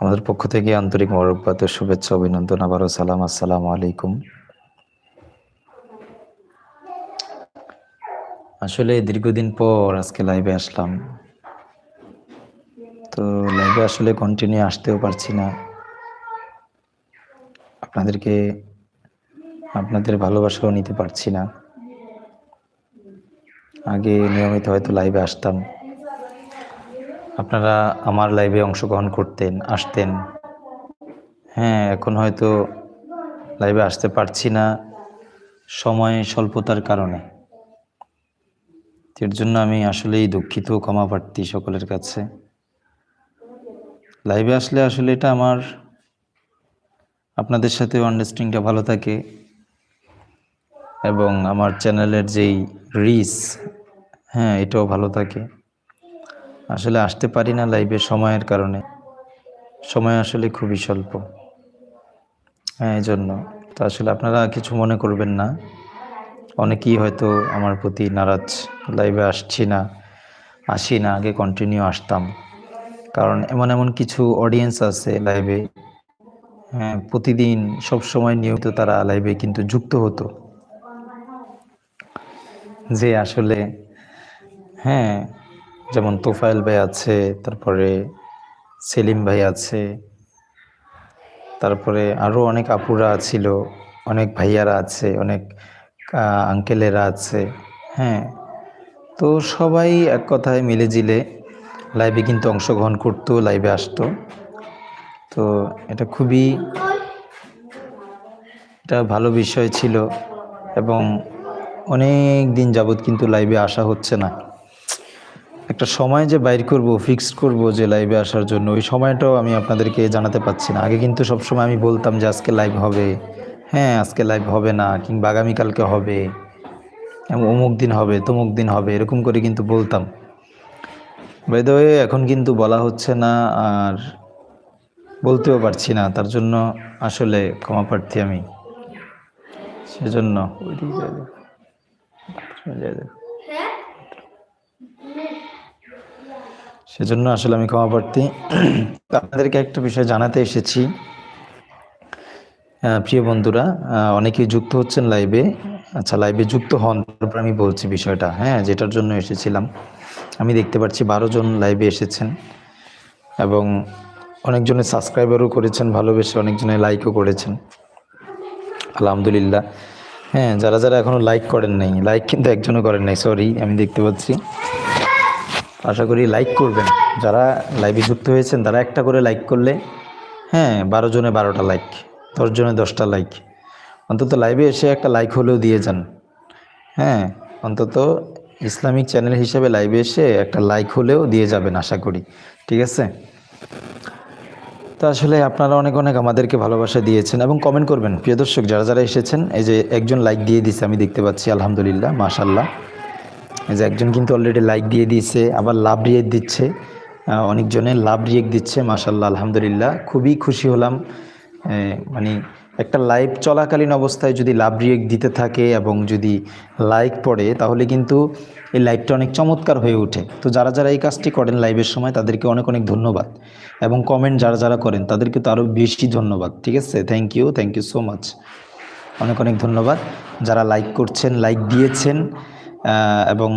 আমাদের পক্ষ থেকে আন্তরিক মোরব্বাত শুভেচ্ছা, অভিনন্দন, আবারও সালাম, আসসালামু আলাইকুম। আসলে দীর্ঘদিন পর আজকে লাইভে আসলাম। তো লাইভে আসলে কন্টিনিউ আসতেও পারছি না। আপনাদেরকে, আপনাদের ভালোবাসাও নিতে পারছি না। আগে নিয়মিত হয়তো লাইভে আসতাম। আপনারা আমার লাইভে অংশগ্রহণ করতেন, আসতেন। হ্যাঁ এখন হয়তো লাইভে আসতে পারছি না সময় স্বল্পতার কারণে। এর জন্য আমি আসলেই দুঃখিত, ক্ষমা প্রার্থী সকলের কাছে। লাইভে আসলে আসলে এটা আমার, আপনাদের সাথে আন্ডারস্ট্যান্ডিংটা ভালো থাকে এবং আমার চ্যানেলের যেই রিচ হ্যাঁ এটাও ভালো থাকে। আসলে আসতে পারি না লাইভে সময়ের কারণে। সময় আসলে খুবই স্বল্প। হ্যাঁ এই জন্য তো আসলে আপনারা কিছু মনে করবেন না। অনেকেই হয়তো আমার প্রতি নারাজ। লাইভে আসছি না, আসি না, আগে কন্টিনিউ আসতাম। কারণ এমন এমন কিছু অডিয়েন্স আছে লাইভে হ্যাঁ প্রতিদিন সব সময় নিয়মিত তারা লাইভে কিন্তু যুক্ত হতো। যে আসলে হ্যাঁ যেমন তোফায়েল ভাই আছে, তারপরে সেলিম ভাই আছে, তারপরে আরও অনেক আপুরা ছিল, অনেক ভাইয়ারা আছে, অনেক আঙ্কেলেরা আছে হ্যাঁ। তো সবাই এক কথায় মিলে জিলে লাইভে কিন্তু অংশগ্রহণ করতো লাইভে আসতো। তো এটা খুবই, এটা ভালো বিষয় ছিল এবং অনেক দিন যাবৎ কিন্তু লাইভে আসা হচ্ছে না। একটা সময় যে বাইর করব ফিক্সড করব যে লাইভে আসার জন্য, ওই সময়টাও আমি আপনাদেরকে জানাতে পারছি না। আগে কিন্তু সব সময় আমি বলতাম যে আজকে লাইভ হবে। হ্যাঁ আজকে লাইভ হবে না, কিংবা আগামীকালকে হবে। অমুক দিন হবে, তমুক দিন হবে, এরকম করে কিন্তু বলতাম। বেদয়ে এখন কিন্তু বলা হচ্ছে না, আর বলতেও পারছি না, তার জন্য আসলে ক্ষমা প্রার্থী আমি। সেজন্য ওইদিকে যাই দেখো। যাই দেখো। সেজন্য আসলে আমি ক্ষমা প্রার্থী। আপনাদেরকে একটা বিষয় জানাতে এসেছি। প্রিয় বন্ধুরা অনেকেই যুক্ত হচ্ছেন লাইভে আচ্ছা লাইভে যুক্ত হন, তারপর আমি বলছি বিষয়টা। হ্যাঁ যেটার জন্য এসেছিলাম। আমি দেখতে পাচ্ছি বারো জন লাইভে এসেছেন এবং অনেকজনে সাবস্ক্রাইবারও করেছেন, ভালোবেসে অনেকজনে লাইকও করেছেন। আলহামদুলিল্লাহ। হ্যাঁ যারা যারা এখনও লাইক করেন নাই লাইক কিন্তু একজনও করেন নাই সরি আমি দেখতে পাচ্ছি। আশা করি লাইক করবেন। যারা লাইভে যুক্ত হয়েছেন, তারা একটা করে লাইক করলে হ্যাঁ বারো জনে বারোটা লাইক দশ জনে দশটা লাইক অন্তত লাইভে এসে একটা লাইক হলেও দিয়ে যান। হ্যাঁ অন্তত ইসলামিক চ্যানেল হিসেবে লাইভে এসে একটা লাইক হলেও দিয়ে যাবেন, আশা করি। ঠিক আছে? তো আসলে আপনারা অনেক অনেক আমাদেরকে ভালোবাসা দিয়েছেন এবং কমেন্ট করবেন। প্রিয় দর্শক, যারা যারা এসেছেন, এই যে একজন লাইক দিয়ে দিছে, আমি দেখতে পাচ্ছি, আলহামদুলিল্লাহ মাশাল্লাহ যে একজন কিন্তু অলরেডি লাইক দিয়ে দিয়েছে, আবার লাভ রিয়েক দিচ্ছে অনেকজনে লাভ রিয়েক দিচ্ছে মাশাল্লাহ আলহামদুলিল্লাহ, খুবই খুশি হলাম। মানে একটা লাইভ চলাকালীন অবস্থায় যদি লাভ রিয়েক দিতে থাকে এবং যদি লাইক পড়ে, তাহলে কিন্তু এই লাইভটা অনেক চমৎকার হয়ে ওঠে। তো যারা যারা এই কাজটি করেন লাইভের সময়, তাদেরকে অনেক অনেক ধন্যবাদ। এবং কমেন্ট যারা যারা করেন, তাদেরকে তো আরও বেশি ধন্যবাদ, ঠিক আছে? Thank you thank you so much অনেক অনেক ধন্যবাদ। যারা লাইক করছেন লাইক দিয়েছেন এবং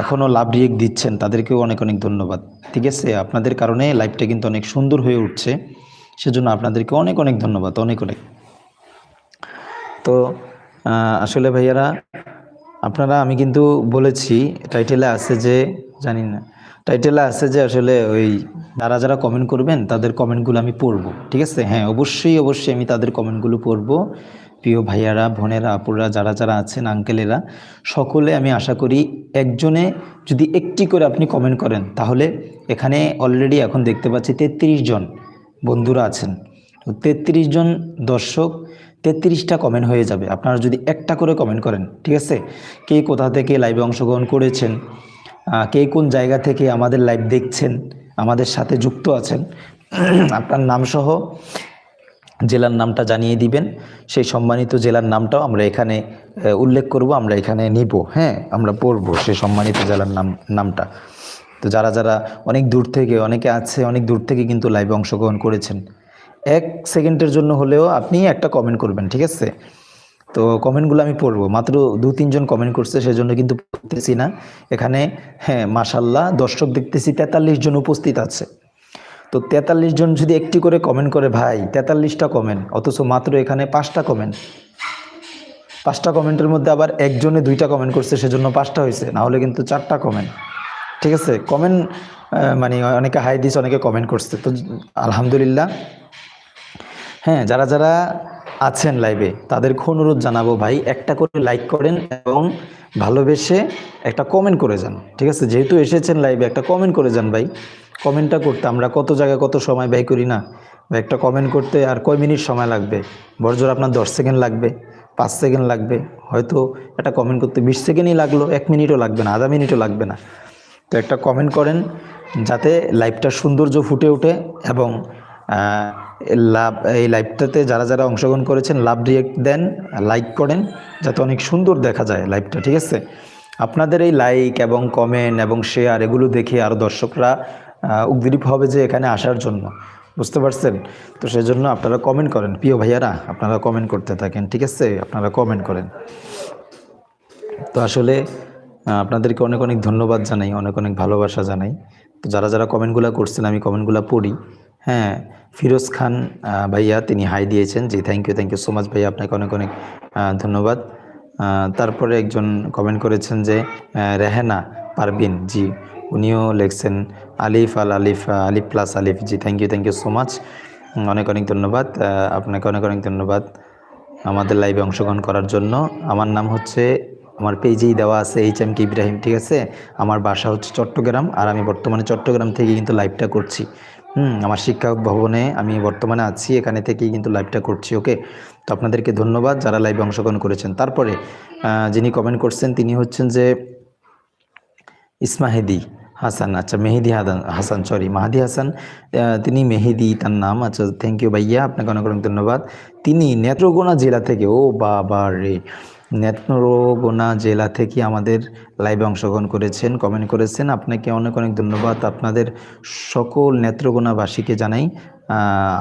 এখনও লাভ রিয়েক দিচ্ছেন, তাদেরকেও অনেক অনেক ধন্যবাদ। ঠিক আছে, আপনাদের কারণে লাইভটা কিন্তু অনেক সুন্দর হয়ে উঠছে, সেজন্য আপনাদেরকে অনেক অনেক ধন্যবাদ, অনেক অনেক। তো আসলে ভাইয়ারা, আপনারা, আমি কিন্তু বলেছি, টাইটেলে আছে যে, জানি না, টাইটেলে আছে যে আসলে ওই যারা যারা কমেন্ট করবেন, তাদের কমেন্টগুলো আমি পড়ব। ঠিক আছে? হ্যাঁ অবশ্যই অবশ্যই আমি তাদের কমেন্টগুলো পড়ব। প্রিয় ভাইয়ারা, বোনেরা, আপুরা, যারা যারা আছেন আঙ্কেলেরা সকলে আমি আশা করি একজনে যদি একটি করে আপনি কমেন্ট করেন, তাহলে এখানে অলরেডি এখন দেখতে পাচ্ছি তেত্রিশ জন বন্ধুরা আছেন। তো তেত্রিশ জন দর্শক, তেত্রিশটা কমেন্ট হয়ে যাবে। আপনারা যদি একটা করে কমেন্ট করেন, ঠিক আছে? কে কোথা থেকে লাইভে অংশগ্রহণ করেছেন কে কোন জায়গা থেকে আমাদের লাইভ দেখছেন, আমাদের সাথে যুক্ত আছেন, আপনার নামসহ জেলার নামটা জানিয়ে দিবেন। সেই সম্মানিত জেলার নামটাও আমরা এখানে উল্লেখ করব, আমরা এখানে নিব। হ্যাঁ আমরা পড়ব সেই সম্মানিত জেলার নাম, নামটা। তো যারা যারা অনেক দূর থেকে, অনেকে আছে, অনেক দূর থেকে কিন্তু লাইভে অংশগ্রহণ করেছেন। এক সেকেন্ডের জন্য হলেও আপনি একটা কমেন্ট করবেন, ঠিক আছে? তো কমেন্টগুলো আমি পড়ব। মাত্র দু তিনজন কমেন্ট করছে, সেজন্য কিন্তু পড়তেছি না। এখানে হ্যাঁ মাসাল্লাহ দর্শক দেখতেছি তেতাল্লিশ জন উপস্থিত আছে। তো তেতাল্লিশ জন যদি একটি করে কমেন্ট করে, ভাই, তেতাল্লিশটা কমেন্ট অথচ মাত্র এখানে পাঁচটা কমেন্ট পাঁচটা কমেন্টের মধ্যে আবার একজনে দুইটা কমেন্ট করছে, সেজন্য পাঁচটা হয়েছে, না হলে কিন্তু চারটা কমেন্ট ঠিক আছে? কমেন্ট মানে অনেকে হাই দিস অনেকে কমেন্ট করছে। তো আলহামদুলিল্লাহ। হ্যাঁ যারা যারা আছেন লাইভে তাদেরকে অনুরোধ জানাব, ভাই, একটা করে লাইক করেন এবং ভালোবেসে একটা কমেন্ট করে যান। ঠিক আছে? যেহেতু এসেছেন লাইভে একটা কমেন্ট করে যান, ভাই। কমেন্টটা করতে, আমরা কত জায়গায় কত সময় ব্যয় করি না? একটা কমেন্ট করতে আর কয় মিনিট সময় লাগবে? বড়জোর আপনার দশ সেকেন্ড লাগবে, পাঁচ সেকেন্ড লাগবে, হয়তো একটা কমেন্ট করতে বিশ সেকেন্ডই লাগল, এক মিনিটও লাগবে না, আধা মিনিটও লাগবে না। তো একটা কমেন্ট করেন, যাতে লাইভটা সৌন্দর্য ফুটে ওঠে এবং লাভ, এই লাইভটাতে যারা যারা অংশগ্রহণ করেছেন, লাভ রিয়েক্ট দেন, লাইক করেন, যাতে অনেক সুন্দর দেখা যায় লাইভটা, ঠিক আছে? আপনাদের এই লাইক এবং কমেন্ট এবং শেয়ার, এগুলো দেখে আরও দর্শকরা উদ্গ্রীব হবে যে এখানে আসার জন্য। বুঝতে পারছেন? তো সেজন্য আপনারা কমেন্ট করেন। প্রিয় ভাইয়ারা, আপনারা কমেন্ট করতে থাকেন, ঠিক আছে? আপনারা কমেন্ট করেন। তো আসলে আপনাদেরকে অনেক অনেক ধন্যবাদ জানাই, অনেক অনেক ভালোবাসা জানাই। তো যারা যারা কমেন্টগুলো করছেন, আমি কমেন্টগুলো পড়ি। হ্যাঁ ফিরোজ খান ভাইয়া, তিনি হাই দিয়েছেন। জি thank you thank you so much ভাইয়া, আপনাকে অনেক অনেক ধন্যবাদ। তারপরে একজন কমেন্ট করেছেন যে রেহেনা পারবিন জি, উনিও লিখছেন আলিফ, আল আলিফ Alif plus Alif G. Thank you thank you so much অনেক অনেক ধন্যবাদ। আপনাকে অনেক অনেক ধন্যবাদ আমাদের লাইভে অংশগ্রহণ করার জন্য। আমার নাম হচ্ছে, আমার পেজেই দেওয়া আছে এইচ এম কে ইব্রাহিম ঠিক আছে? আমার বাসা হচ্ছে চট্টগ্রাম আর আমি বর্তমানে চট্টগ্রাম থেকে কিন্তু লাইভটা করছি। হুম, আমার শিক্ষা ভবনে আমি বর্তমানে আছি, এখানে থেকেই কিন্তু লাইভটা করছি ওকে তো আপনাদেরকে ধন্যবাদ যারা লাইভে অংশগ্রহণ করেছেন। তারপরে যিনি কমেন্ট করছেন, তিনি হচ্ছেন যে ইসমাহেদি। হাসান আচ্ছা মেহেদি হাদান, হাসান সরি মাহাদি হাসান তিনি মেহেদি, তার নাম আচ্ছা থ্যাংক ইউ ভাইয়া, আপনাকে অনেক অনেক ধন্যবাদ। তিনি নেত্রকোনা জেলা থেকে, ও বাবা রে, নেত্রকোনা জেলা থেকে আমাদের লাইভে অংশগ্রহণ করেছেন কমেন্ট করেছেন, আপনাকে অনেক অনেক ধন্যবাদ। আপনাদের সকল নেত্রকোনাবাসীকে জানাই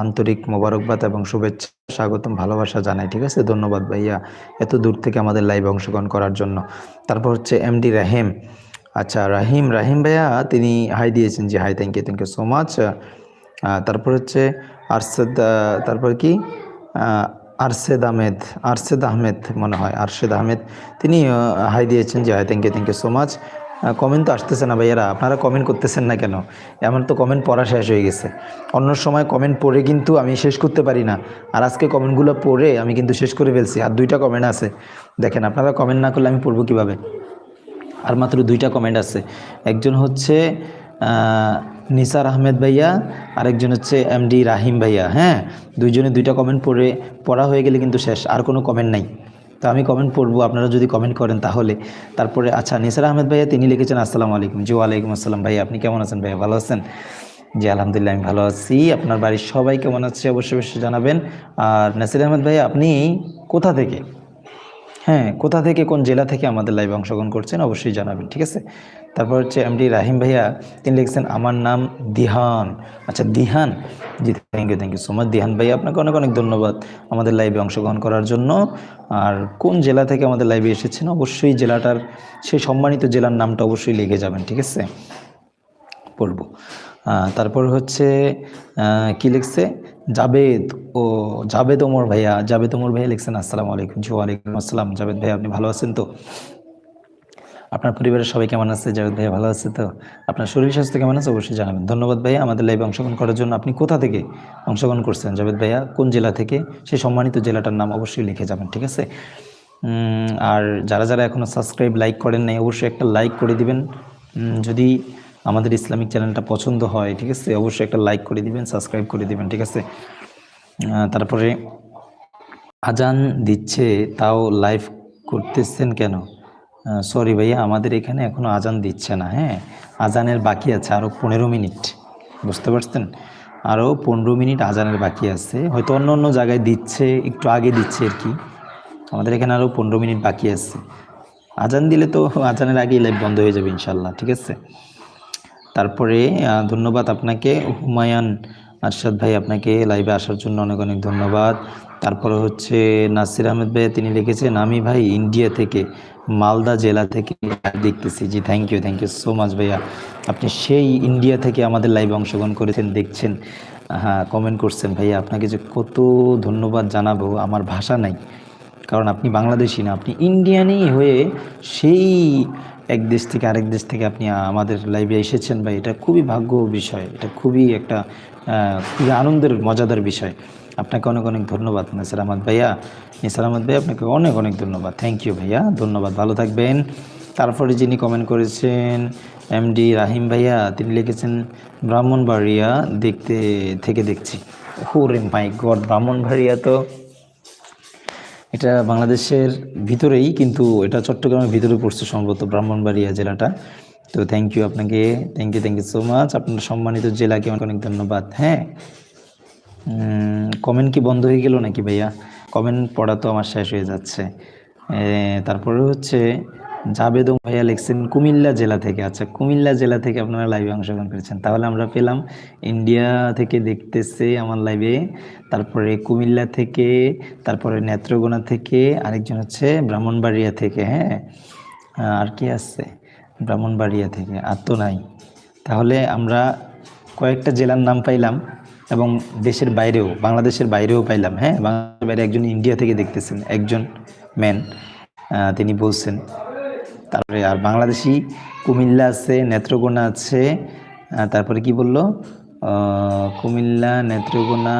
আন্তরিক মোবারকবাদ এবং শুভেচ্ছা, স্বাগতম, ভালোবাসা জানাই, ঠিক আছে? ধন্যবাদ ভাইয়া, এত দূর থেকে আমাদের লাইভে অংশগ্রহণ করার জন্য। তারপর হচ্ছে এমডি রাহিম আচ্ছা রাহিম রাহিম ভাইয়া, তিনি হাই দিয়েছেন যে hi thank you thank you so much তারপর হচ্ছে আরশেদ তারপর কি? আরশেদ আহমেদ আরশেদ আহমেদ মনে হয়, আরশেদ আহমেদ। তিনি হাই দিয়েছেন যে hi thank you thank you so much comment তো আসতেছে না ভাইয়ারা, আপনারা কমেন্ট করতেছেন না কেন? এমন তো কমেন্ট পড়া শেষ হয়ে গেছে। অন্য সময় কমেন্ট পড়ে কিন্তু আমি শেষ করতে পারি না। আর আজকে কমেন্টগুলো পড়ে আমি কিন্তু শেষ করে ফেলছি। আর দুইটা কমেন্ট আছে। দেখেন, আপনারা কমেন্ট না করলে আমি পড়ব কীভাবে? আর মাত্র দুইটা কমেন্ট আছে। একজন হচ্ছে নিসার আহমেদ ভাইয়া, আরেকজন হচ্ছে এমডি রাহিম ভাইয়া হ্যাঁ? দুইজনে দুইটা কমেন্ট পড়ে, পড়া হয়ে গেলে কিন্তু শেষ, আর কোনো কমেন্ট নাই। তো আমি কমেন্ট পড়ব, আপনারা যদি কমেন্ট করেন তাহলে। তারপরে আচ্ছা নিসার আহমেদ ভাইয়া, তিনি লিখেছেন, আসসালামু আলাইকুম। জি, ওয়ালাইকুম আসসালাম ভাইয়া, আপনি কেমন আছেন ভাইয়া? ভালো আছেন? জি, আলহামদুলিল্লাহ, আমি ভালো আছি। আপনার বাড়ির সবাই কেমন আছে? অবশ্যই অবশ্যই জানাবেন। আর নাসির আহমেদ ভাইয়া, আপনি কোথা থেকে? হ্যাঁ কোথা থেকে কোন জেলা থেকে আমাদের লাইভে অংশগ্রহণ করছেন অবশ্যই জানাবেন, ঠিক আছে? তারপর হচ্ছে এমডি রাহিম ভাইয়া, তিনি লিখছেন, আমার নাম দিহান। আচ্ছা দিহান? জি thank you thank you so much Dihan ভাইয়া, আপনাকে অনেক অনেক ধন্যবাদ আমাদের লাইভে অংশগ্রহণ করার জন্য। আর কোন জেলা থেকে আমাদের লাইভে এসেছেন অবশ্যই জেলাটার, সেই সম্মানিত জেলার নামটা অবশ্যই লিখে যাবেন, ঠিক আছে? পড়ব। তারপর হচ্ছে কি লিখছে? জাবেদ ও জাবেদ ওমর ভাইয়া, জাবেদ ওমর ভাইয়া লিখছেন, আসসালামু আলাইকুম, জি, ওয়ালাইকুম আসসালাম। জাবেদ ভাইয়া, আপনি ভালো আছেন তো? আপনার পরিবারের সবাই কেমন আছে? জাবেদ ভাইয়া ভালো আছে তো? আপনার শরীর স্বাস্থ্য কেমন আছে? অবশ্যই জানাবেন। ধন্যবাদ ভাইয়া, আমাদের লাইভে অংশগ্রহণ করার জন্য। আপনি কোথা থেকে অংশগ্রহণ করছেন? জাবেদ ভাইয়া, কোন জেলা থেকে? সেই সম্মানিত জেলাটার নাম অবশ্যই লিখে যাবেন, ঠিক আছে? আর যারা যারা এখনও সাবস্ক্রাইব লাইক করেন নাই, অবশ্যই একটা লাইক করে দিবেন। যদি আমাদের ইসলামিক চ্যানেলটা পছন্দ হয়, ঠিক আছে? অবশ্যই একটা লাইক করে দিবেন সাবস্ক্রাইব করে দিবেন, ঠিক আছে? তারপরে আজান দিচ্ছে, তাও লাইভ করতেছেন কেন? সরি ভাইয়া, আমাদের এখানে এখনও আজান দিচ্ছে না হ্যাঁ? আজানের বাকি আছে আরও পনেরো মিনিট, বুঝতে পারছেন? আরও পনেরো মিনিট আজানের বাকি আছে, হয়তো অন্য অন্য জায়গায় দিচ্ছে, একটু আগে দিচ্ছে আর কি। আমাদের এখানে আরও পনেরো মিনিট বাকি আছে। আজান দিলে তো আজানের আগেই লাইভ বন্ধ হয়ে যাবে ইনশাল্লাহ, ঠিক আছে? তারপরে ধন্যবাদ আপনাকে। হুমায়ুন আরশাদ ভাই আপনাকে লাইভে আসার জন্য অনেক অনেক ধন্যবাদ। তারপরে হচ্ছে নাসির আহমেদ ভাই তিনি লিখেছেন, আমি ভাই ইন্ডিয়া থেকে, মালদা জেলা থেকে দেখতেছি। জি thank you thank you so much ভাইয়া। আপনি সেই ইন্ডিয়া থেকে আমাদের লাইভে অংশগ্রহণ করেছেন, দেখছেন। হ্যাঁ কমেন্ট করছেন ভাইয়া। আপনাকে যে কত ধন্যবাদ জানাব, আমার ভাষা নাই। কারণ আপনি বাংলাদেশি না, আপনি ইন্ডিয়ানই হয়ে সেই এক দেশ থেকে আরেক দেশ থেকে আপনি আমাদের লাইভে এসেছেন ভাই। এটা খুবই ভাগ্য বিষয়, এটা খুবই একটা খুবই আনন্দের, মজাদার বিষয়। আপনাকে অনেক অনেক ধন্যবাদ, নিসার আহমদ ভাইয়া। নিসার আহমদ ভাইয়া আপনাকে অনেক অনেক ধন্যবাদ। থ্যাংক ইউ ভাইয়া, ধন্যবাদ, ভালো থাকবেন। তারপরে যিনি কমেন্ট করেছেন এমডি রাহিম ভাইয়া, তিনি লিখেছেন, ব্রাহ্মণবাড়িয়া দেখতে, থেকে দেখছি। ওরে মাই গড, ব্রাহ্মণবাড়িয়া তো এটা বাংলাদেশের ভিতরেই কিন্তু এটা চট্টগ্রামের ভিতরে পড়ছে সম্ভবত ব্রাহ্মণবাড়িয়া জেলাটা। তো থ্যাংক ইউ আপনাকে thank you thank you so much আপনার সম্মানিত জেলাকে অনেক অনেক ধন্যবাদ হ্যাঁ? কমেন্ট কি বন্ধ হয়ে গেল নাকি ভাইয়া? কমেন্ট পড়া তো আমার শেষ হয়ে যাচ্ছে। তারপরে হচ্ছে জাবেদম ভাইয়া লিখছেন, কুমিল্লা জেলা থেকে। আচ্ছা কুমিল্লা জেলা থেকে আপনারা লাইভে অংশগ্রহণ করেছেন। তাহলে আমরা পেলাম ইন্ডিয়া থেকে দেখতেছে আমার লাইভে তারপরে কুমিল্লা থেকে, তারপরে নেত্রকোনা থেকে, আরেকজন হচ্ছে ব্রাহ্মণবাড়িয়া থেকে হ্যাঁ? আর কি আছে? ব্রাহ্মণবাড়িয়া থেকে, আর তো নাই। তাহলে আমরা কয়েকটা জেলার নাম পাইলাম এবং দেশের বাইরেও, বাংলাদেশের বাইরেও পাইলাম হ্যাঁ? বাংলাদেশের বাইরে একজন ইন্ডিয়া থেকে দেখতেছেন, একজন ম্যান তিনি বলছেন তারপরে আর বাংলাদেশি কুমিল্লা আছে, নেত্রকোনা আছে তারপরে কি বলল? কুমিল্লা, নেত্রকোনা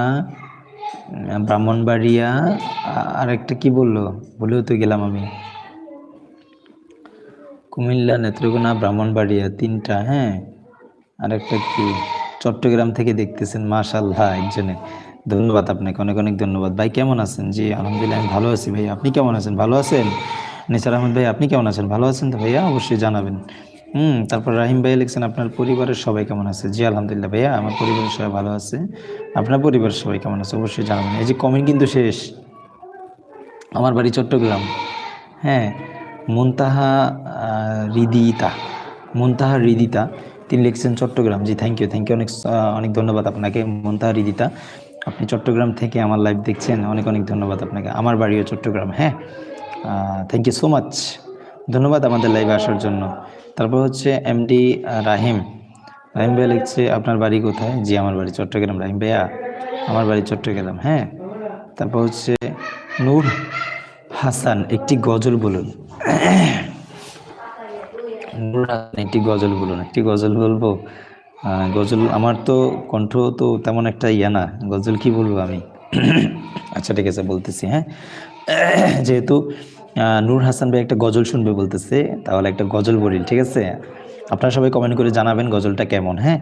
ব্রাহ্মণবাড়িয়া আর একটা কি বলল? বলেও তো গেলাম আমি। কুমিল্লা, নেত্রকোনা, ব্রাহ্মণবাড়িয়া তিনটা হ্যাঁ? আর একটা কি? চট্টগ্রাম থেকে দেখতেছেন মাশাল্লাহ একজনে। ধন্যবাদ আপনাকে, অনেক অনেক ধন্যবাদ। ভাই, কেমন আছেন? জি, আলহামদুলিল্লাহ, আমি ভালো আছি ভাই। আপনি কেমন আছেন? ভালো আছেন? নিসার আহমেদ ভাই, আপনি কেমন আছেন? ভালো আছেন তো ভাইয়া? অবশ্যই জানাবেন। হুম, তারপর রাহিম ভাই লিখছেন, আপনার পরিবারের সবাই কেমন আছে? জি, আলহামদুলিল্লাহ ভাইয়া, আমার পরিবারের সবাই ভালো আছে। আপনার পরিবারের সবাই কেমন আছে? অবশ্যই জানাবেন। এই যে কমেন্ট কিন্তু শেষ। আমার বাড়ি চট্টগ্রাম। হ্যাঁ মুনতাহা হৃদিতা মুনতাহা হৃদিতা তিনি লিখছেন, চট্টগ্রাম। জি থ্যাংক ইউ থ্যাংক ইউ অনেক অনেক ধন্যবাদ আপনাকে, মুনতাহা হৃদিতা আপনি চট্টগ্রাম থেকে আমার লাইভ দেখছেন। অনেক অনেক ধন্যবাদ আপনাকে। আমার বাড়িও চট্টগ্রাম। হ্যাঁ থ্যাংক ইউ সো মাচ ধন্যবাদ আমাদের লাইভে আসার জন্য। তারপর হচ্ছে এমডি রাহিম। রাহিম ভাইয়া লিখছে, আপনার বাড়ি কোথায়? জি, আমার বাড়ি চট্টগ্রাম। রাহিম ভাইয়া, আমার বাড়ি চট্টগ্রাম হ্যাঁ? তারপর হচ্ছে নূর হাসান, একটি গজল বলুন। নূর হাসান, একটি গজল বলুন। একটি গজল বলব? গজল, আমার তো কণ্ঠ তো তেমন একটা ইয়া না। গজল কি বলব আমি? আচ্ছা ঠিক আছে, বলতেছি হ্যাঁ? যেহেতু নূর হাসান ভাই একটা গজল শুনবে বলতেছে, তাহলে একটা গজল বলি, ঠিক আছে? আপনারা সবাই কমেন্ট করে জানাবেন গজলটা কেমন হ্যাঁ?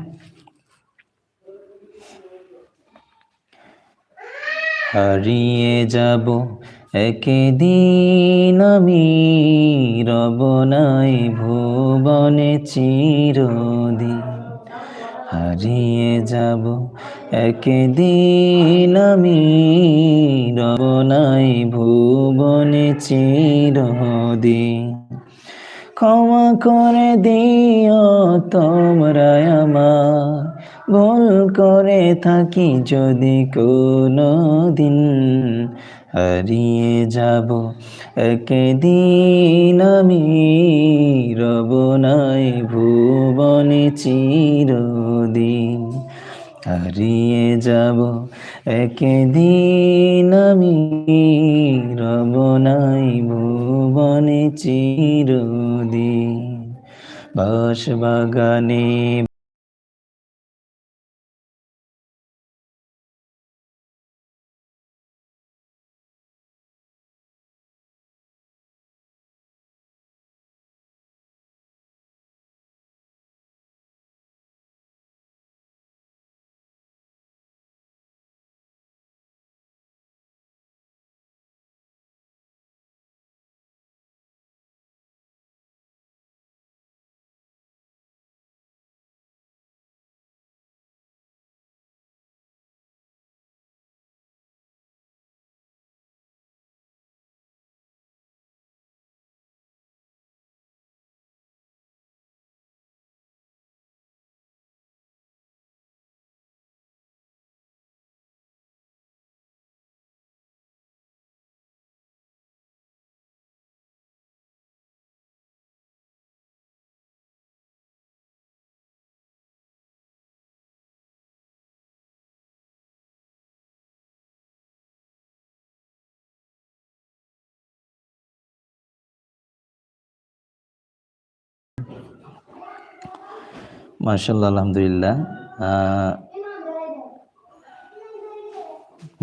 হারিয়ে যাব, একদিন আমি রব নাই ভুবনে চিরদিন। হারিয়ে যাব। একদিন আমি রব নাই ভুবনে চিরদিন ক্ষমা করে দিও তোমরা আমার। ভুল করে থাকি যদি কোনো দিন হারিয়ে যাব। একদিন আমি রব নাই ভুবনে চিরদিন। হারিয়ে যাব। একদিন আমি রব নাই ভুবনে চিরদিন। বাস বাগানে মার্শাল্লাহ আলহামদুলিল্লাহ।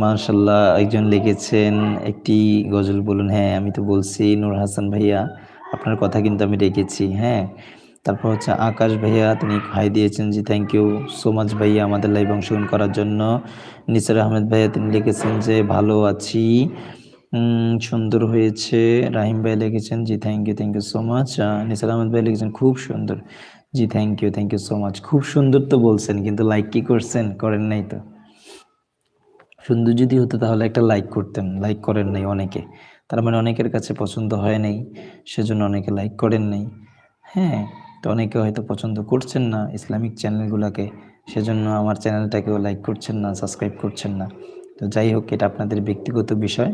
মার্শাল্লাহ একজন লিখেছেন একটি গজল বলুন। হ্যাঁ আমি তো বলছি নূর হাসান ভাইয়া, আপনার কথা কিন্তু আমি রেখেছি হ্যাঁ। তারপর হচ্ছে আকাশ ভাইয়া, তিনি হাই দিয়েছেন জি থ্যাংক ইউ সো মাচ ভাইয়া আমাদের লাইভ অংশগ্রহণ করার জন্য। নিসার আহমেদ ভাইয়া, তিনি লিখেছেন যে, ভালো আছি। সুন্দর হয়েছে। রাহিম ভাই লিখেছেন, জি thank you thank you so much Nisar Ahmed ভাই লিখেছেন, খুব সুন্দর। জি thank you thank you so much খুব সুন্দর তো বলছেন, কিন্তু লাইক কি করছেন? করেন নাই তো। সুন্দর যদি হতো তাহলে একটা লাইক করতেন লাইক করেন নাই অনেকে। তার মানে অনেকের কাছে পছন্দ হয় নাই, সেজন্য অনেকে লাইক করেন নাই। হ্যাঁ তো অনেকে হয়তো পছন্দ করছেন না ইসলামিক চ্যানেলগুলোকে, সেজন্য আমার চ্যানেলটাকেও লাইক করছেন না সাবস্ক্রাইব করছেন না। তো যাই হোক, এটা আপনাদের ব্যক্তিগত বিষয়।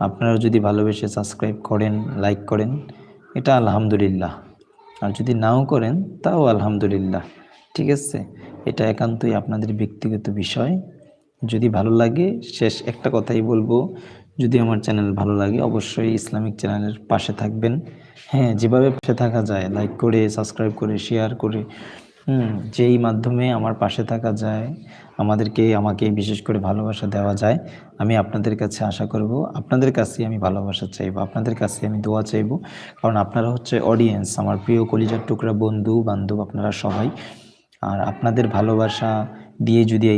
আপনারা যদি ভালোবেসে সাবস্ক্রাইব করেন লাইক করেন, এটা আলহামদুলিল্লাহ। আর যদি নাও করেন, তাও আলহামদুলিল্লাহ। ঠিক আছে? এটা একান্তই আপনাদের ব্যক্তিগত বিষয়। যদি ভালো লাগে, শেষ একটা কথাই বলব। যদি আমার চ্যানেল ভালো লাগে, অবশ্যই ইসলামিক চ্যানেলের পাশে থাকবেন। হ্যাঁ যেভাবে পাশে থাকা যায় লাইক করে সাবস্ক্রাইব করে শেয়ার করে হুম, যেই মাধ্যমে আমার পাশে থাকা যায়, আমাদেরকে, আমাকে বিশেষ করে ভালোবাসা দেওয়া যায়, আমি আপনাদের কাছে আশা করব, আপনাদের কাছে আমি ভালোবাসা চাইব, আপনাদের কাছে আমি দোয়া চাইব। কারণ আপনারা হচ্ছে অডিয়েন্স আমার প্রিয় কলিজার টুকরা বন্ধু, বান্ধব আপনারা সবাই। আর আপনাদের ভালোবাসা দিয়ে যদি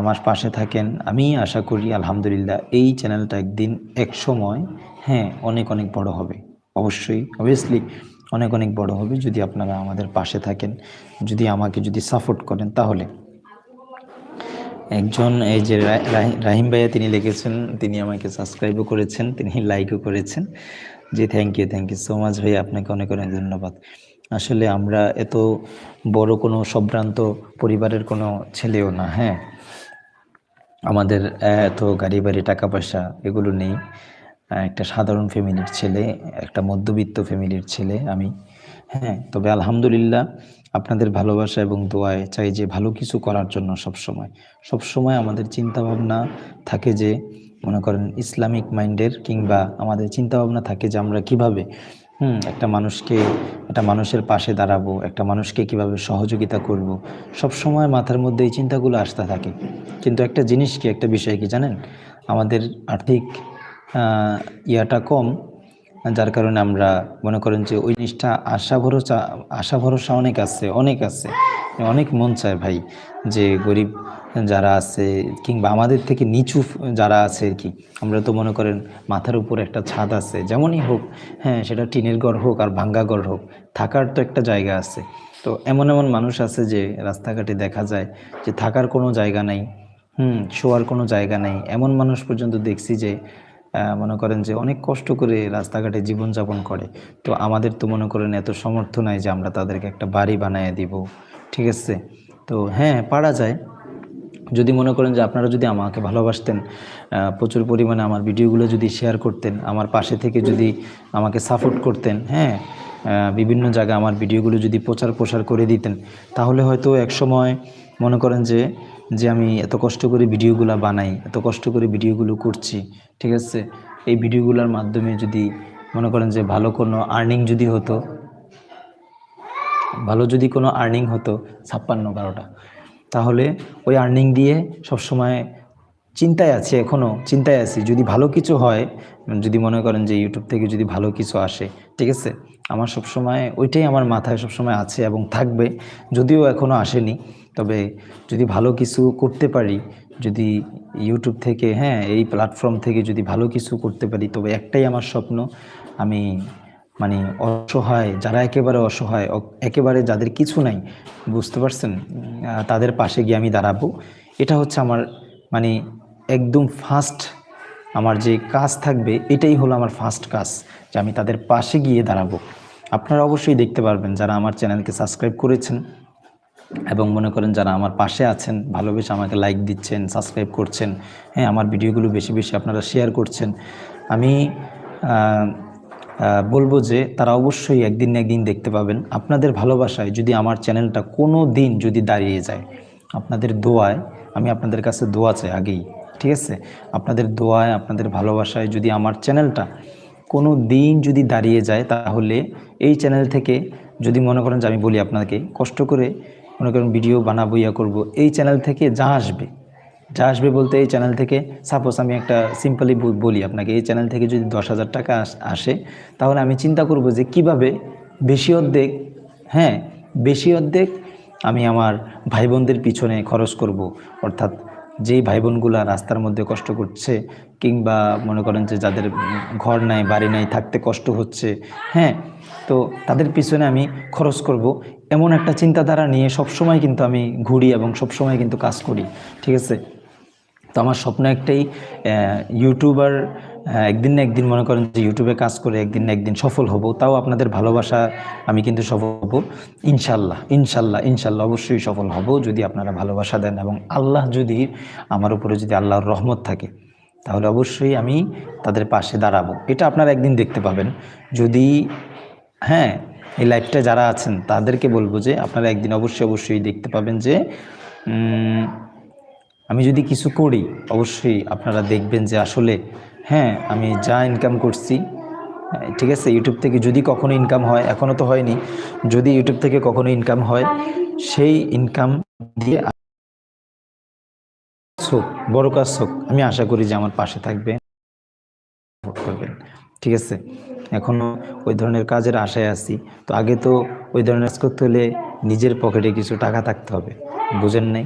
আমার পাশে থাকেন, আমি আশা করি, আলহামদুলিল্লাহ, এই চ্যানেলটা একদিন এক সময় হ্যাঁ অনেক অনেক বড় হবে। অবশ্যই অবভিয়াসলি অনেক অনেক বড় হবে যদি আপনারা আমাদের পাশে থাকেন। যদি আমাকে যদি সাপোর্ট করেন তাহলে। একজন এই যে রাহি- রাহিম ভাইয়া তিনি লিখেছেন, তিনি আমাকে সাবস্ক্রাইবও করেছেন, তিনি লাইকও করেছেন। জি thank you thank you so much ভাই আপনাকে অনেক অনেক ধন্যবাদ। আসলে আমরা এত বড় কোনো সম্ভ্রান্ত পরিবারের কোনো ছেলেও না হ্যাঁ? আমাদের এত গাড়ি বাড়ি, টাকা পয়সা এগুলো নেই। একটা সাধারণ ফ্যামিলির ছেলে, একটা মধ্যবিত্ত ফ্যামিলির ছেলে আমি। হ্যাঁ তবে আলহামদুলিল্লাহ আপনাদের ভালোবাসা এবং দোয়ায় চাই যে ভালো কিছু করার জন্য সব সময় সব সময় আমাদের চিন্তা ভাবনা থাকে যে, মনে করেন ইসলামিক মাইন্ডের কিংবা আমাদের চিন্তা ভাবনা থাকে যে আমরা কীভাবে, হুম, একটা মানুষকে, একটা মানুষের পাশে দাঁড়াবো, একটা মানুষকে কীভাবে সহযোগিতা করব। সব সময় মাথার মধ্যে এই চিন্তাগুলো আসতে থাকে। কিন্তু একটা জিনিস কি, একটা বিষয় কি জানেন? আমাদের আর্থিক ইয়াটা কম, যার কারণে আমরা মনে করেন যে ওই জিনিসটা আশা ভরসা আশা ভরসা অনেক আছে অনেক আছে। অনেক মন চায় ভাই যে গরিব যারা আছে কিংবা আমাদের থেকে নিচু যারা আছে আর কি। আমরা তো মনে করেন মাথার উপর একটা ছাদ আছে, যেমনই হোক হ্যাঁ সেটা টিনের ঘর হোক আর ভাঙ্গা ঘর হোক, থাকার তো একটা জায়গা আছে। তো এমন এমন মানুষ আছে যে রাস্তাঘাটে দেখা যায় যে থাকার কোনো জায়গা নাই, হুম, শোয়ার কোনো জায়গা নেই। এমন মানুষ পর্যন্ত দেখছি যে মনে করেন যে অনেক কষ্ট করে রাস্তাঘাটে জীবনযাপন করে। তো আমাদের তো মনে করেন এত সমর্থ নাই যে আমরা তাদেরকে একটা বাড়ি বানিয়ে দিব। ঠিক আছে? তো হ্যাঁ পারা যায়। যদি মনে করেন যে আপনারা যদি আমাকে ভালোবাসতেন প্রচুর পরিমাণে আমার ভিডিওগুলো যদি শেয়ার করতেন, আমার পাশে থেকে যদি আমাকে সাপোর্ট করতেন হ্যাঁ বিভিন্ন জায়গায় আমার ভিডিওগুলো যদি প্রচার প্রসার করে দিতেন, তাহলে হয়তো এক সময় মনে করেন যে যে আমি এত কষ্ট করে ভিডিওগুলো বানাই, এত কষ্ট করে ভিডিওগুলো করছি, ঠিক আছে? এই ভিডিওগুলোর মাধ্যমে যদি মনে করেন যে ভালো কোনো আর্নিং যদি হতো, ভালো যদি কোনো আর্নিং হতো ছাপ্পান্ন বারোটা, তাহলে ওই আর্নিং দিয়ে সবসময় চিন্তায় আছি এখনও চিন্তায় আছি। যদি ভালো কিছু হয়, যদি মনে করেন যে ইউটিউব থেকে যদি ভালো কিছু আসে, ঠিক আছে? আমার সবসময়, ওইটাই আমার মাথায় সবসময় আছে এবং থাকবে, যদিও এখনও আসেনি। তবে যদি ভালো কিছু করতে পারি, যদি ইউটিউব থেকে হ্যাঁ এই প্ল্যাটফর্ম থেকে যদি ভালো কিছু করতে পারি, তবে একটাই আমার স্বপ্ন, আমি মানে অসহায়, যারা একেবারে অসহায় একেবারে যাদের কিছু নাই, বুঝতে পারছেন? তাদের পাশে গিয়ে আমি দাঁড়াবো। এটা হচ্ছে আমার মানে একদম ফার্স্ট আমার যে কাজ থাকবে, এটাই হলো আমার ফার্স্ট কাজ, যে আমি তাদের পাশে গিয়ে দাঁড়াবো। আপনারা অবশ্যই দেখতে পারবেন, যারা আমার চ্যানেলকে সাবস্ক্রাইব করেছেন এবং মনে করেন যারা আমার পাশে আছেন, ভালোবেসে আমাকে লাইক দিচ্ছেন সাবস্ক্রাইব করছেন হ্যাঁ আমার ভিডিওগুলো বেশি বেশি আপনারা শেয়ার করছেন, আমি বলব যে তারা অবশ্যই একদিন না একদিন দেখতে পাবেন। আপনাদের ভালোবাসায় যদি আমার চ্যানেলটা কোনো দিন যদি দাঁড়িয়ে যায়, আপনাদের দোয়ায়, আমি আপনাদের কাছে দোয়া চাই আগেই, ঠিক আছে? আপনাদের দোয়ায়, আপনাদের ভালোবাসায় যদি আমার চ্যানেলটা কোনো দিন যদি দাঁড়িয়ে যায়, তাহলে এই চ্যানেল থেকে যদি মনে করেন যে আমি বলি আপনাকে, কষ্ট করে মনে করেন ভিডিও বানাবো, ইয়া করব, এই চ্যানেল থেকে যা আসবে যা আসবে বলতে এই চ্যানেল থেকে সাপোজ আমি একটা সিম্পলি বলি আপনাকে, এই চ্যানেল থেকে যদি দশ হাজার টাকা আসে, তাহলে আমি চিন্তা করব যে কীভাবে বেশি অর্ধেক হ্যাঁ বেশি অর্ধেক আমি আমার ভাই বোনদের পিছনে খরচ করব, অর্থাৎ যেই ভাই রাস্তার মধ্যে কষ্ট করছে কিংবা মনে করেন যে যাদের ঘর নাই, বাড়ি নাই, থাকতে কষ্ট হচ্ছে হ্যাঁ তো তাদের পিছনে আমি খরচ করব এমন একটা চিন্তাধারা নিয়ে সবসময় কিন্তু আমি ঘুরি এবং সবসময় কিন্তু কাজ করি, ঠিক আছে? তো আমার স্বপ্ন একটাই ইউটিউবার একদিন না একদিন মনে করেন যে ইউটিউবে কাজ করে একদিন না একদিন সফল হব, তাও আপনাদের ভালোবাসা আমি কিন্তু সফল হব। ইনশাল্লাহ ইনশাল্লাহ ইনশাল্লাহ অবশ্যই সফল হব যদি আপনারা ভালোবাসা দেন এবং আল্লাহ যদি আমার উপরে যদি আল্লাহর রহমত থাকে, তাহলে অবশ্যই আমি তাদের পাশে দাঁড়াবো। এটা আপনারা একদিন দেখতে পাবেন। যদি হ্যাঁ এই লাইফটা যারা আছেন, তাদেরকে বলব যে আপনারা একদিন অবশ্যই অবশ্যই দেখতে পাবেন যে আমি যদি কিছু করি, অবশ্যই আপনারা দেখবেন যে আসলে হ্যাঁ আমি যা ইনকাম করছি ঠিক আছে ইউটিউব থেকে যদি কখনো ইনকাম হয় এখনও তো হয়নি, যদি ইউটিউব থেকে কখনো ইনকাম হয়, সেই ইনকাম দিয়ে হোক বড় কাজ হোক, আমি আশা করি যে আমার পাশে থাকবে। করবেন, ঠিক আছে? এখনও ওই ধরনের কাজের আশায় আছি। তো আগে তো ওই ধরনের কাজ করতে হলে নিজের পকেটে কিছু টাকা থাকতে হবে, বুঝেন নাই?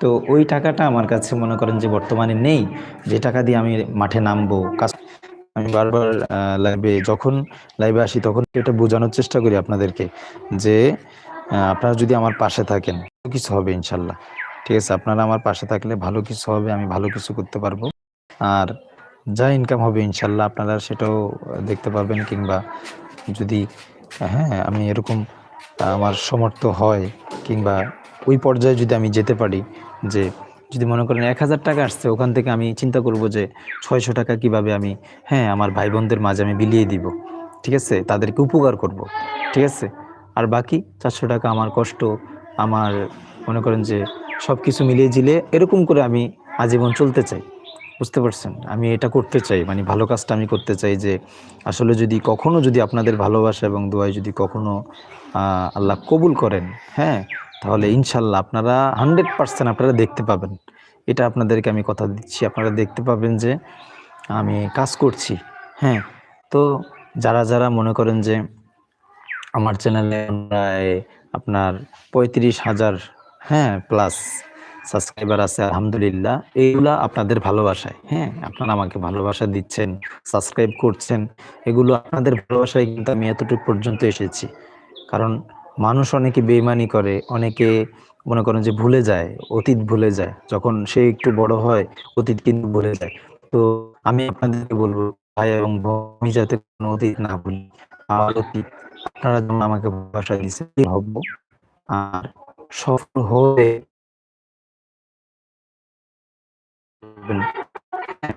তো ওই টাকাটা আমার কাছে মনে করেন যে বর্তমানে নেই। যে টাকা দিয়ে আমি মাঠে নামবো, কাজ আমি বারবার লাইভে যখন লাইভে আসি তখন এটা বোঝানোর চেষ্টা করি আপনাদেরকে যে আপনারা যদি আমার পাশে থাকেন কিছু হবে ইনশাল্লাহ। ঠিক আছে, আপনারা আমার পাশে থাকলে ভালো কিছু হবে, আমি ভালো কিছু করতে পারব। আর যা ইনকাম হবে ইনশাল্লাহ আপনারা সেটাও দেখতে পারবেন কিংবা যদি হ্যাঁ আমি এরকম আমার সমর্থ হয় কিংবা ওই পর্যায়ে যদি আমি যেতে পারি যে যদি মনে করেন এক হাজার টাকা আসছে, ওখান থেকে আমি চিন্তা করব যে ছয়শো টাকা কীভাবে আমি হ্যাঁ আমার ভাই বোনদের মাঝে আমি বিলিয়ে দিব। ঠিক আছে? তাদেরকে উপকার করব। ঠিক আছে? আর বাকি চারশো টাকা আমার কষ্ট, আমার মনে করেন যে সব কিছু মিলিয়ে জিলে এরকম করে আমি আজীবন চলতে চাই। বুঝতে পারছেন? আমি এটা করতে চাই মানে ভালো কাজটা আমি করতে চাই যে আসলে যদি কখনো যদি আপনাদের ভালোবাসা এবং দোয়ায় যদি কখনো আল্লাহ কবুল করেন হ্যাঁ তাহলে ইনশাল্লাহ আপনারা হান্ড্রেড পার্সেন্ট আপনারা দেখতে পাবেন। এটা আপনাদেরকে আমি কথা দিচ্ছি। আপনারা দেখতে পাবেন যে আমি কাজ করছি। হ্যাঁ তো যারা যারা মনে করেন যে আমার চ্যানেলে প্রায় আপনার পঁয়ত্রিশ হাজার হ্যাঁ প্লাস সাবস্ক্রাইবার আছে, আলহামদুলিল্লাহ এইগুলা আপনাদের ভালোবাসায়। হ্যাঁ আপনারা আমাকে ভালোবাসা দিচ্ছেন সাবস্ক্রাইব করছেন, এগুলো আপনাদের ভালোবাসায় কিন্তু আমি এতটুকু পর্যন্ত এসেছি। কারণ মানুষ অনেকে বেইমানি করে, অনেকে মনে করেন যে ভুলে যায়, অতীত ভুলে যায়। যখন সে একটু বড় হয়, অতীত কিন্তু ভুলে যায়। তো আমি আপনাদেরকে বলব, ভাই এবং আমি যাতে কোনো অতীত না ভুলি, আমার অতীত, আপনারা যেমন আমাকে ভালোবাসা দিচ্ছে হব আর সফল হয়ে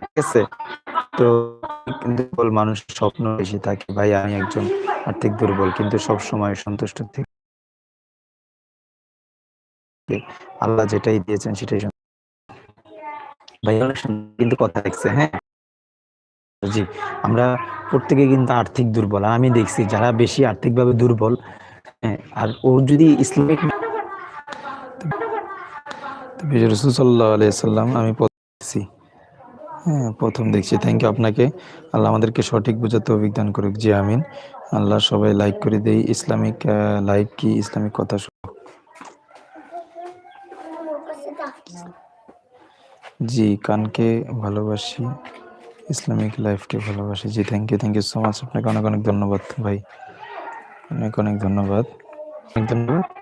ঠিক আছে? তো দুর্বল মানুষ স্বপ্ন বেশি থাকে, ভাই, আমি একজন আর্থিক দুর্বল, কিন্তু সব সময় সন্তুষ্ট থেকে আল্লাহ যেটাই দিয়েছেন সেটাই ভাই কিন্তু কথা দেখছে হ্যাঁ? জি, আমরা প্রত্যেকে কিন্তু আর্থিক দুর্বল আমি দেখছি যারা বেশি আর্থিকভাবে দুর্বল হ্যাঁ আর ও যদি ইসলামিক আলাইসাল্লাম আমি দেখছি। হ্যাঁ প্রথম দেখছি। থ্যাংক ইউ আপনাকে। আল্লাহ আমাদেরকে সঠিক বোঝাতে অভিজ্ঞান করুক। জি, আমিন। আল্লাহ সবাই লাইক করে দেই। ইসলামিক লাইভ কি? ইসলামিক কথা জি, কানকে ভালোবাসি, ইসলামিক লাইফকে ভালোবাসি। জি thank you thank you so much আপনাকে অনেক অনেক ধন্যবাদ ভাই। অনেক অনেক ধন্যবাদ। ধন্যবাদ।